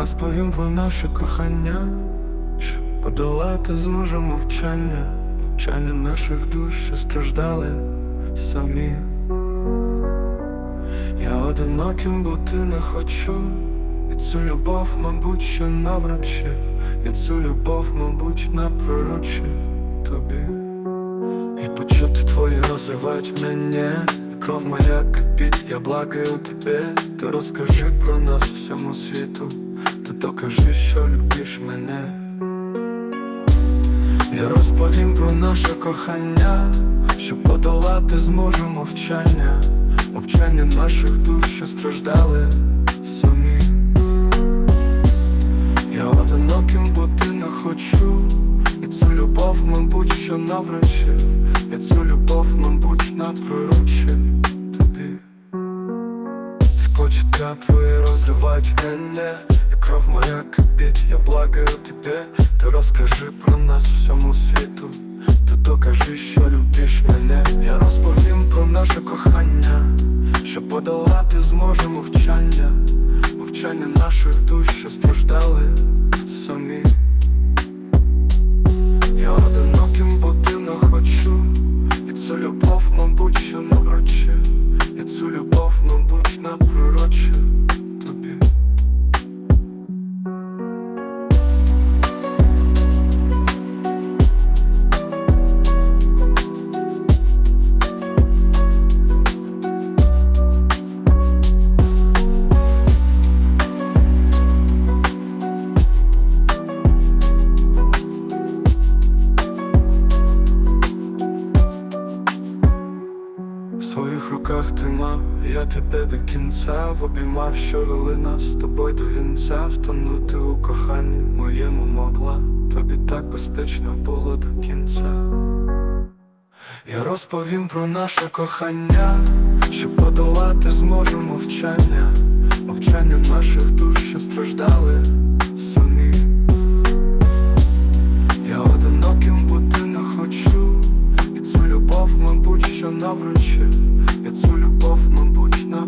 Розповім про наше кохання, щоб подолати зможемо мовчання, мовчання наших душ, що страждали самі. Я одиноким бути не хочу, і цю любов, мабуть, що наврочив, і цю любов, мабуть, напророчив тобі. І почути твої розривають мене, кров моя кипить, я благаю тебе, ти розкажи про нас всьому світу, докажи, що любиш мене. Я розповім про наше кохання, щоб подолати зможу мовчання, мовчання наших душ, що страждали самі. Я одиноким бути не хочу, і цю любов, мабуть, що наврочив, я цю любов, мабуть, напророчив тобі. Почуття твої розривають мене, кров моя кипить, я благаю тебе, Ты розкажи про нас всьому світу, ти докажи, що любиш мене, я розповім про наше кохання, що подолати зможе мовчання, мовчання наших душ, що страждали самі. Руках тримав я тебе до кінця, в обіймав, що вели нас з тобою до вінця, втонути у коханні моєму могла, тобі так безпечно було до кінця. Я розповім про наше кохання, щоб подолати зможу мовчання, мовчання Це любов, мабуть, на